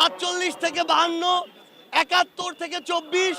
সাতচল্লিশ থেকে বাহান্ন, একাত্তর থেকে চব্বিশ,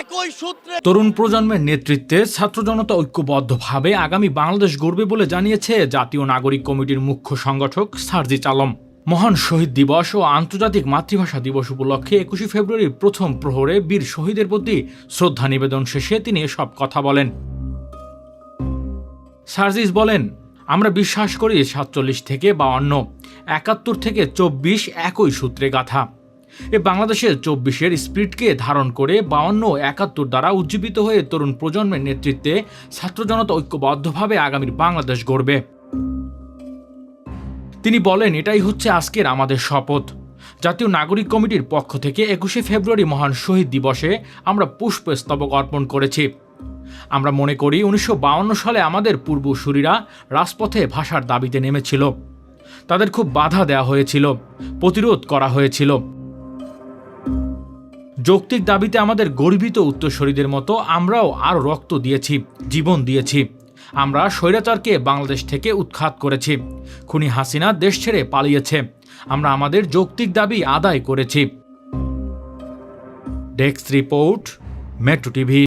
একই সূত্রে তরুণ প্রজন্মের নেতৃত্বে ছাত্র জনতা ঐক্যবদ্ধভাবে আগামী বাংলাদেশ গড়বে বলে জানিয়েছে জাতীয় নাগরিক কমিটির মুখ্য সংগঠক সার্জিস আলম। মহান শহীদ দিবস ও আন্তর্জাতিক মাতৃভাষা দিবস উপলক্ষে একুশে ফেব্রুয়ারির প্রথম প্রহরে বীর শহীদের প্রতি শ্রদ্ধা নিবেদন শেষে তিনি এসব কথা বলেন। সার্জিস বলেন আমরা বিশ্বাস করি সাতচল্লিশ থেকে বাউান্ন, একাত্তর থেকে চব্বিশ একই সূত্রে গাথা। এ বাংলাদেশের চব্বিশের স্পিরিটকে ধারণ করে বাউান্ন, একাত্তর দ্বারা উজ্জীবিত হয়ে তরুণ প্রজন্মের নেতৃত্বে ছাত্র জনতা ঐক্যবদ্ধভাবে আগামীর বাংলাদেশ গড়বে। তিনি বলেন, এটাই হচ্ছে আজকের আমাদের শপথ। জাতীয় নাগরিক কমিটির পক্ষ থেকে একুশে ফেব্রুয়ারি মহান শহীদ দিবসে আমরা পুষ্পস্তবক অর্পণ করেছি। আমরা মনে করি উনিশশো সালে আমাদের পূর্বসূরিরা রাজপথে ভাষার দাবিতে নেমেছিল। তাদের খুব বাধা দেওয়া হয়েছিল, প্রতিরোধ করা হয়েছিল। যৌক্তিক দাবিতে আমাদের গর্বিত উত্তরসূরিদের মতো আমরাও আরও রক্ত দিয়েছি, জীবন দিয়েছি। আমরা স্বৈরাচারকে বাংলাদেশ থেকে উৎখাত করেছি। খুনি হাসিনা দেশ ছেড়ে পালিয়েছে। আমরা আমাদের যৌক্তিক দাবি আদায় করেছি। Desk report, metro TV.